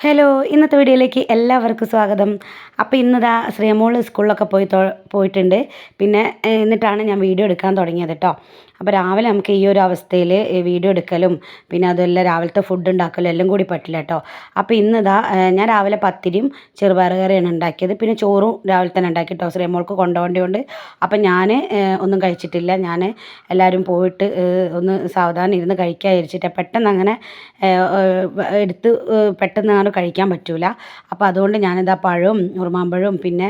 Hello ഇന്നത്തെ വീഡിയോയിലേക്ക് എല്ലാവർക്കും സ്വാഗതം. അപ്പോൾ ഇന്നതാ ശ്രീമോൾ സ്കൂളിലൊക്കെ പോയി പോയിട്ടുണ്ട്. പിന്നെ എന്നിട്ടാണ് ഞാൻ വീഡിയോ എടുക്കാൻ തുടങ്ങിയത് കേട്ടോ അപ്പോൾ രാവിലെ നമുക്ക് ഈ ഒരു അവസ്ഥയിൽ വീഡിയോ എടുക്കലും പിന്നെ അതുമല്ല രാവിലത്തെ ഫുഡ് ഉണ്ടാക്കലും എല്ലാം കൂടി പറ്റില്ല കേട്ടോ അപ്പോൾ ഇന്നതാ ഞാൻ രാവിലെ പത്തിരിയും ചെറുപയർ കറിയാണ് ഉണ്ടാക്കിയത്. പിന്നെ ചോറും രാവിലെ തന്നെ ഉണ്ടാക്കി കേട്ടോ ശ്രീമോൾക്ക് കൊണ്ടുപോകേണ്ടതുകൊണ്ട് അപ്പം ഞാൻ ഒന്നും കഴിച്ചിട്ടില്ല. ഞാൻ എല്ലാവരും പോയിട്ട് ഒന്ന് സാവധാനം ഇരുന്ന് കഴിക്കാൻ വിചാരിച്ചിട്ട് പെട്ടെന്ന് അങ്ങനെ എടുത്ത് പെട്ടെന്ന് അങ്ങനെ കഴിക്കാൻ പറ്റൂല. അപ്പോൾ അതുകൊണ്ട് ഞാനിതാ പഴവും ഉറുമാമ്പഴവും പിന്നെ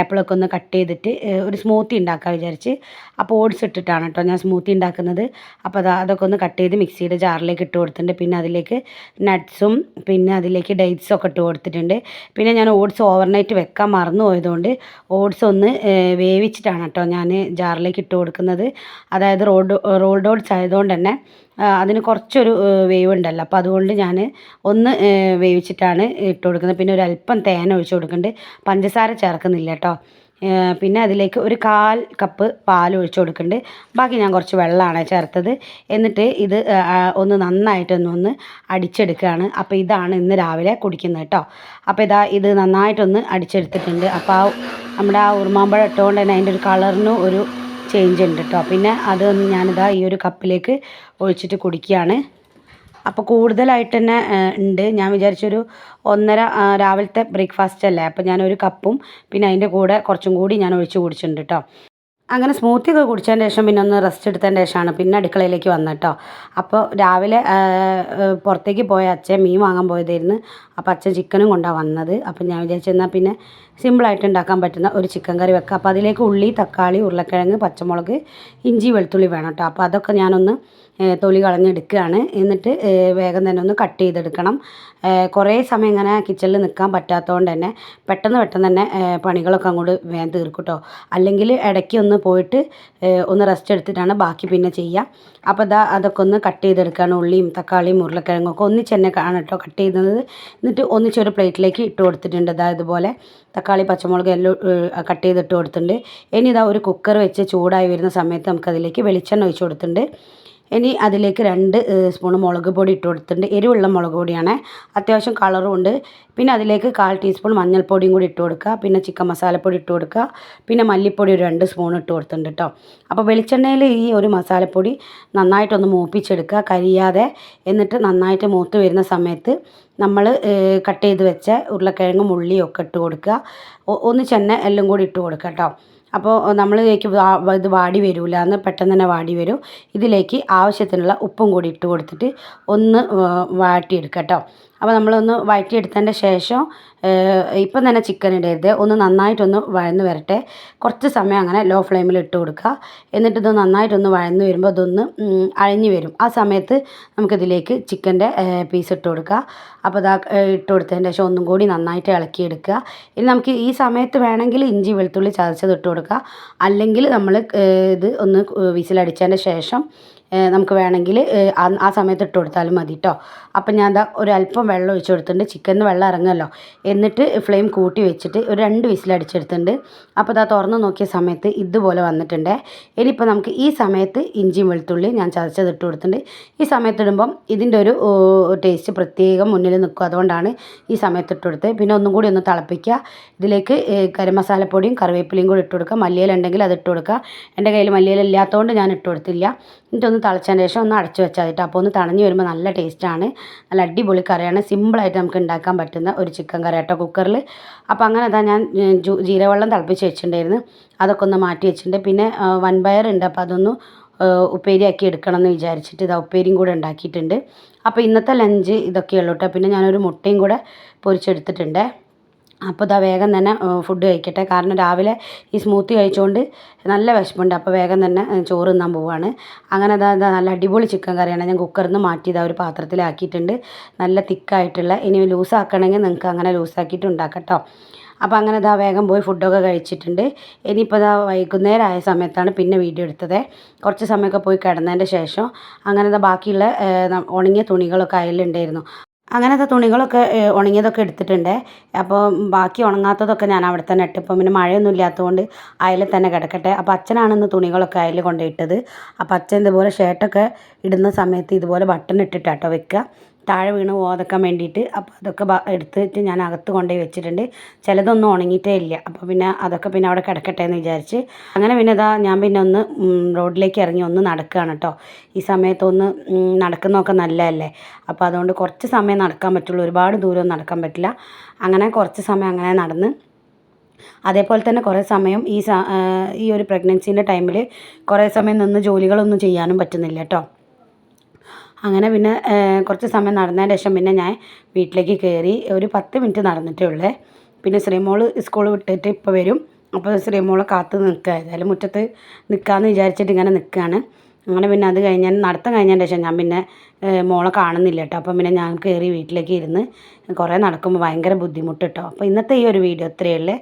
ആപ്പിളൊക്കെ ഒന്ന് കട്ട് ചെയ്തിട്ട് ഒരു സ്മൂത്തി ഉണ്ടാക്കാൻ വിചാരിച്ച്. അപ്പോൾ ഓട്സ് ഇട്ടിട്ടാണ് കേട്ടോ ഞാൻ സ്മൂത്തി ഉണ്ടാക്കുന്നത്. അപ്പോൾ അത് അതൊക്കെ ഒന്ന് കട്ട് ചെയ്ത് മിക്സിയുടെ ജാറിലേക്ക് ഇട്ട് കൊടുത്തിട്ടുണ്ട്. പിന്നെ അതിലേക്ക് നട്ട്സും പിന്നെ അതിലേക്ക് ഡേറ്റ്സും ഒക്കെ ഇട്ട് കൊടുത്തിട്ടുണ്ട്. പിന്നെ ഞാൻ ഓട്സ് ഓവർനൈറ്റ് വെക്കാൻ മറന്നു പോയതുകൊണ്ട് ഓട്സ് ഒന്ന് വേവിച്ചിട്ടാണ് കേട്ടോ ഞാൻ ജാറിലേക്ക് ഇട്ട് കൊടുക്കുന്നത്. അതായത് റോഡ് റോൾഡ് ഓട്സ് ആയതുകൊണ്ട് തന്നെ അതിന് കുറച്ചൊരു വേവ് ഉണ്ടല്ലോ അപ്പോൾ അതുകൊണ്ട് ഞാൻ ഒന്ന് വേവിച്ചിട്ടാണ് ഇട്ട് കൊടുക്കുന്നത്. പിന്നെ ഒരു അല്പം തേൻ ഒഴിച്ച് കൊടുക്കുന്നുണ്ട്. പഞ്ചസാര ചേർക്കുന്നില്ല കേട്ടോ. പിന്നെ അതിലേക്ക് ഒരു കാൽ കപ്പ് പാൽ ഒഴിച്ച് കൊടുക്കുന്നുണ്ട്. ബാക്കി ഞാൻ കുറച്ച് വെള്ളമാണ് ചേർത്തത്. എന്നിട്ട് ഇത് ഒന്ന് നന്നായിട്ടൊന്ന് ഒന്ന് അടിച്ചെടുക്കുകയാണ്. അപ്പോൾ ഇതാണ് ഇന്ന് രാവിലെ കുടിക്കുന്നത് കേട്ടോ. അപ്പോൾ ഇതാ ഇത് നന്നായിട്ടൊന്ന് അടിച്ചെടുത്തിട്ടുണ്ട്. അപ്പോൾ ആ നമ്മുടെ ആ ഉറുമാമ്പഴം ഇട്ടുകൊണ്ട് തന്നെ അതിന്റെ ഒരു കളറിന് ഒരു ചേഞ്ച് ഉണ്ട് കേട്ടോ. പിന്നെ അത് ഞാനിതാ ഈ ഒരു കപ്പിലേക്ക് ഒഴിച്ചിട്ട് കുടിക്കുകയാണ്. അപ്പോൾ കൂടുതലായിട്ട് തന്നെ ഉണ്ട്. ഞാൻ വിചാരിച്ചൊരു ഒന്നര രാവിലത്തെ ബ്രേക്ക്ഫാസ്റ്റ് അല്ലേ? അപ്പോൾ ഞാനൊരു കപ്പും പിന്നെ അതിന്റെ കൂടെ കുറച്ചും കൂടി ഞാൻ ഒഴിച്ച് കുടിച്ചിട്ടുണ്ട് കേട്ടോ അങ്ങനെ സ്മൂത്തി ഒക്കെ കുടിച്ചതിന് ശേഷം പിന്നെ ഒന്ന് റെസ്റ്റ് എടുത്തതിന് ശേഷമാണ് പിന്നെ അടുക്കളയിലേക്ക് വന്നത് കേട്ടോ അപ്പോൾ രാവിലെ പുറത്തേക്ക് പോയ അച്ഛൻ മീൻ വാങ്ങാൻ പോയതായിരുന്നു. അപ്പോൾ അച്ഛൻ ചിക്കനും കൊണ്ടാണ് വന്നത്. അപ്പോൾ ഞാൻ വിചാരിച്ചു എന്നാൽ പിന്നെ സിമ്പിളായിട്ട് ഉണ്ടാക്കാൻ പറ്റുന്ന ഒരു ചിക്കൻ കറി വെക്കാം. അപ്പോൾ അതിലേക്ക് ഉള്ളി തക്കാളി ഉരുളക്കിഴങ്ങ് പച്ചമുളക് ഇഞ്ചി വെളുത്തുള്ളി വേണം കേട്ടോ അപ്പോൾ അതൊക്കെ ഞാനൊന്ന് തൊലി കളഞ്ഞെടുക്കുകയാണ്. എന്നിട്ട് വേഗം തന്നെ ഒന്ന് കട്ട് ചെയ്തെടുക്കണം. കുറേ സമയം ഇങ്ങനെ കിച്ചണിൽ നിൽക്കാൻ പറ്റാത്തതുകൊണ്ട് തന്നെ പെട്ടെന്ന് പെട്ടെന്ന് തന്നെ പണികളൊക്കെ അങ്ങോട്ട് വേഗം തീർക്കും കേട്ടോ അല്ലെങ്കിൽ ഇടയ്ക്ക് ഒന്ന് പോയിട്ട് ഒന്ന് റെസ്റ്റ് എടുത്തിട്ടാണ് ബാക്കി പിന്നെ ചെയ്യുക അപ്പോൾ ഇതാ അതൊക്കെ ഒന്ന് കട്ട് ചെയ്തെടുക്കുകയാണ്. ഉള്ളിയും തക്കാളിയും ഉരുളക്കിഴങ്ങും ഒക്കെ ഒന്നിച്ച് തന്നെ ആണ് കേട്ടോ കട്ട് ചെയ്യുന്നത് എന്നിട്ട് ഒന്നിച്ചൊരു പ്ലേറ്റിലേക്ക് ഇട്ട് കൊടുത്തിട്ടുണ്ട്. ഇതാ ഇതുപോലെ തക്കാളി പച്ചമുളക് എല്ലാം കട്ട് ചെയ്തിട്ട് കൊടുത്തിട്ടുണ്ട്. ഇനി ഇതാ ഒരു കുക്കർ വെച്ച് ചൂടായി വരുന്ന സമയത്ത് നമുക്കതിലേക്ക് വെളിച്ചെണ്ണ ഒഴിച്ച് കൊടുത്തിട്ടുണ്ട്. ഇനി അതിലേക്ക് രണ്ട് സ്പൂൺ മുളക് പൊടി ഇട്ട് കൊടുത്തിട്ടുണ്ട്. എരിവുള്ള മുളക് പൊടിയാണ്. അത്യാവശ്യം കളറും ഉണ്ട്. പിന്നെ അതിലേക്ക് കാൽ ടീസ്പൂൺ മഞ്ഞൾപ്പൊടിയും കൂടി ഇട്ട് കൊടുക്കുക. പിന്നെ ചിക്കൻ മസാലപ്പൊടി ഇട്ട് കൊടുക്കുക. പിന്നെ മല്ലിപ്പൊടി ഒരു രണ്ട് സ്പൂൺ ഇട്ട് കൊടുത്തിട്ടുണ്ട് കേട്ടോ അപ്പോൾ വെളിച്ചെണ്ണയിൽ ഈ ഒരു മസാലപ്പൊടി നന്നായിട്ടൊന്ന് മൂപ്പിച്ചെടുക്കുക. കരിയാതെ എന്നിട്ട് നന്നായിട്ട് മൂത്ത് വരുന്ന സമയത്ത് നമ്മൾ കട്ട് ചെയ്ത് വെച്ച ഉരുളക്കിഴങ്ങും ഉള്ളിയും ഒക്കെ ഇട്ട് കൊടുക്കുക. ഒന്ന് തന്നെ എല്ലാം കൂടി ഇട്ട് കൊടുക്കുക കേട്ടോ അപ്പോൾ നമ്മൾ ഇതിലേക്ക് ഇത് വാടി വരില്ല എന്ന് പെട്ടെന്ന് തന്നെ വാടി വരും. ഇതിലേക്ക് ആവശ്യത്തിനുള്ള ഉപ്പും കൂടി ഇട്ട് കൊടുത്തിട്ട് ഒന്ന് വാട്ടിയെടുക്കാം കേട്ടോ അപ്പോൾ നമ്മളൊന്ന് വഴറ്റിയെടുത്തതിന്റെ ശേഷം ഇപ്പം തന്നെ ചിക്കൻ ഇടരുത്. ഒന്ന് നന്നായിട്ടൊന്ന് വഴന്ന് വരട്ടെ. കുറച്ച് സമയം അങ്ങനെ ലോ ഫ്ലെയിമിൽ ഇട്ട് കൊടുക്കുക. എന്നിട്ട് ഇത് നന്നായിട്ടൊന്ന് വഴന്ന് വരുമ്പോൾ ഇതൊന്ന് അഴിഞ്ഞു വരും. ആ സമയത്ത് നമുക്കിതിലേക്ക് ചിക്കന്റെ പീസ് ഇട്ട് കൊടുക്കുക. അപ്പോൾ ഇതാ ഇട്ട് കൊടുത്തതിന് ശേഷം ഒന്നും കൂടി നന്നായിട്ട് ഇളക്കിയെടുക്കുക ഇനി നമുക്ക് ഈ സമയത്ത് വേണമെങ്കിൽ ഇഞ്ചി വെളുത്തുള്ളി ചതച്ചത് ഇട്ട് കൊടുക്കുക. അല്ലെങ്കിൽ നമ്മൾ ഇത് ഒന്ന് വിസിലടിച്ചതിന്റെ ശേഷം നമുക്ക് വേണമെങ്കിൽ ആ സമയത്ത് ഇട്ട് കൊടുത്താലും മതി കേട്ടോ അപ്പം ഞാൻ ദാ ഒരു അല്പം വെള്ളം ഒഴിച്ച് കൊടുത്തിട്ടുണ്ട്. ചിക്കനിൽ വെള്ളം ഇറങ്ങുമല്ലോ. എന്നിട്ട് ഫ്ലെയിം കൂട്ടി വെച്ചിട്ട് ഒരു രണ്ട് വിസിലടിച്ചെടുത്തിട്ടുണ്ട് അപ്പോൾ ഇതാ തുറന്ന് നോക്കിയ സമയത്ത് ഇതുപോലെ വന്നിട്ടുണ്ട്. ഇനിയിപ്പോൾ നമുക്ക് ഈ സമയത്ത് ഇഞ്ചിയും വെളുത്തുള്ളി ഞാൻ ചതച്ചത് ഇട്ട് കൊടുത്തിട്ടുണ്ട്. ഈ സമയത്ത് ഇടുമ്പം ഇതിന്റെ ഒരു ടേസ്റ്റ് പ്രത്യേകം മുന്നിൽ നിൽക്കും. അതുകൊണ്ടാണ് ഈ സമയത്ത് ഇട്ട് കൊടുത്തത്. പിന്നെ ഒന്നും കൂടി ഒന്ന് തിളപ്പിക്കുക. ഇതിലേക്ക് ഗരം മസാലപ്പൊടിയും കറിവേപ്പിലയും കൂടി ഇട്ട് കൊടുക്കുക. മല്ലിയിലുണ്ടെങ്കിൽ അത് ഇട്ട് കൊടുക്കുക. എന്റെ കയ്യിൽ മല്ലിയിലില്ലാത്തതുകൊണ്ട് ഞാൻ ഇട്ട് കൊടുത്തില്ല. എന്നിട്ടൊന്ന് തിളച്ചതിന് ശേഷം ഒന്ന് അടച്ചു വെച്ചാൽ അപ്പോൾ ഒന്ന് തണഞ്ഞ് വരുമ്പോൾ നല്ല ടേസ്റ്റാണ്. നല്ല അടിപൊളി കറിയാണ്. സിമ്പിളായിട്ട് നമുക്ക് ഉണ്ടാക്കാൻ പറ്റുന്ന ഒരു ചിക്കൻ കറി കേട്ടോ കുക്കറിൽ. അപ്പോൾ അങ്ങനെ അതാ ഞാൻ ജീരവെള്ളം തിളപ്പിച്ച് വെച്ചിട്ടുണ്ടായിരുന്നു. അതൊക്കെ ഒന്ന് മാറ്റി വെച്ചിട്ടുണ്ട്. പിന്നെ വൻപയർ ഉണ്ട്. അപ്പോൾ അതൊന്ന് ഉപ്പേരി ഉപ്പേരിയാക്കി എടുക്കണം എന്ന് വിചാരിച്ചിട്ട് ഇതാ ഉപ്പേരിയും കൂടെ ഉണ്ടാക്കിയിട്ടുണ്ട്. അപ്പോൾ ഇന്നത്തെ ലഞ്ച് ഇതൊക്കെയുള്ളൂ കേട്ടോ. പിന്നെ ഞാനൊരു മുട്ടയും കൂടെ പൊരിച്ചെടുത്തിട്ടുണ്ട്. അപ്പോൾ ഇതാ വേഗം തന്നെ ഫുഡ് കഴിക്കട്ടെ. കാരണം രാവിലെ ഈ സ്മൂത്തി കഴിച്ചുകൊണ്ട് നല്ല വിശപ്പുണ്ട്. അപ്പോൾ വേഗം തന്നെ ചോറ് തിന്നാൻ പോവുകയാണ് അങ്ങനെ അതാ ഇതാ നല്ല അടിപൊളി ചിക്കൻ കറിയാണ് ഞാൻ കുക്കറിൽ നിന്ന് മാറ്റി ഇതാ ഒരു പാത്രത്തിലാക്കിയിട്ടുണ്ട്. നല്ല തിക്കായിട്ടുള്ള ഇനി ലൂസാക്കണമെങ്കിൽ നിങ്ങൾക്ക് അങ്ങനെ ലൂസാക്കിയിട്ട് ഉണ്ടാക്കാം കേട്ടോ അപ്പോൾ അങ്ങനെ ഇതാ വേഗം പോയി ഫുഡൊക്കെ കഴിച്ചിട്ടുണ്ട്. ഇനിയിപ്പോൾ ഇതാ വൈകുന്നേരം ആയ സമയത്താണ് പിന്നെ വീഡിയോ എടുത്തത്. കുറച്ച് സമയമൊക്കെ പോയി കിടന്നതിന്റെ ശേഷം അങ്ങനെ ഇതാ ബാക്കിയുള്ള ഉണങ്ങിയ തുണികളൊക്കെ അതിലുണ്ടായിരുന്നു അങ്ങനത്തെ തുണികളൊക്കെ ഉണങ്ങിയതൊക്കെ എടുത്തിട്ടുണ്ട്. അപ്പോൾ ബാക്കി ഉണങ്ങാത്തതൊക്കെ ഞാൻ അവിടെ തന്നെ ഇട്ട്. ഇപ്പം പിന്നെ മഴയൊന്നും ഇല്ലാത്തതുകൊണ്ട് അയലിൽ തന്നെ കിടക്കട്ടെ. അപ്പോൾ അച്ഛനാണ് ഇന്ന് തുണികളൊക്കെ അയലിൽ കൊണ്ടുപോയിട്ടത് അപ്പോൾ അച്ഛൻ ഇതുപോലെ ഷർട്ടൊക്കെ ഇടുന്ന സമയത്ത് ഇതുപോലെ ബട്ടൺ ഇട്ടിട്ടാട്ടോ വെക്കുക. താഴെ വീണ് പോകാതെക്കാൻ വേണ്ടിയിട്ട് അപ്പോൾ അതൊക്കെ എടുത്തിട്ട് ഞാൻ അകത്ത് കൊണ്ടുപോയി വെച്ചിട്ടുണ്ട്. ചിലതൊന്നും ഉണങ്ങിയിട്ടേ ഇല്ല. അപ്പോൾ പിന്നെ അതൊക്കെ പിന്നെ അവിടെ കിടക്കട്ടെ എന്ന് വിചാരിച്ച്. അങ്ങനെ പിന്നെ ഇതാ ഞാൻ പിന്നെ ഒന്ന് റോഡിലേക്ക് ഇറങ്ങി ഒന്ന് നടക്കുകയാണ് കേട്ടോ ഈ സമയത്തൊന്ന് നടക്കുന്നതൊക്കെ നല്ലതല്ലേ? അപ്പോൾ അതുകൊണ്ട് കുറച്ച് സമയം നടക്കാൻ പറ്റുള്ളൂ. ഒരുപാട് ദൂരം നടക്കാൻ പറ്റില്ല. അങ്ങനെ കുറച്ച് സമയം അങ്ങനെ നടന്ന് അതേപോലെ തന്നെ കുറേ സമയം ഈ ഈ ഒരു പ്രഗ്നൻസീന്റെ ടൈമിൽ കുറേ സമയം നിന്ന് ജോലികളൊന്നും ചെയ്യാനും പറ്റുന്നില്ല കേട്ടോ അങ്ങനെ പിന്നെ കുറച്ച് സമയം നടന്നതിന് ശേഷം പിന്നെ ഞാൻ വീട്ടിലേക്ക് കയറി ഒരു പത്ത് മിനിറ്റ് നടന്നിട്ടേ ഉള്ളേ. പിന്നെ ശ്രീമോൾ സ്കൂൾ വിട്ടിട്ട് ഇപ്പോൾ വരും. അപ്പോൾ ശ്രീമോളെ കാത്ത് നിൽക്കുക ഏതായാലും മുറ്റത്ത് നിൽക്കാമെന്ന് വിചാരിച്ചിട്ട് ഇങ്ങനെ നിൽക്കുകയാണ് അങ്ങനെ പിന്നെ അത് കഴിഞ്ഞാൽ നടത്തം കഴിഞ്ഞതിന് ശേഷം ഞാൻ പിന്നെ മോളെ കാണുന്നില്ല കേട്ടോ. അപ്പം പിന്നെ ഞാൻ കയറി വീട്ടിലേക്ക് ഇരുന്ന് കുറേ നടക്കുമ്പോൾ ഭയങ്കര ബുദ്ധിമുട്ട് കേട്ടോ. അപ്പോൾ ഇന്നത്തെ ഈ ഒരു വീഡിയോ ഇത്രയേ ഉള്ളൂ.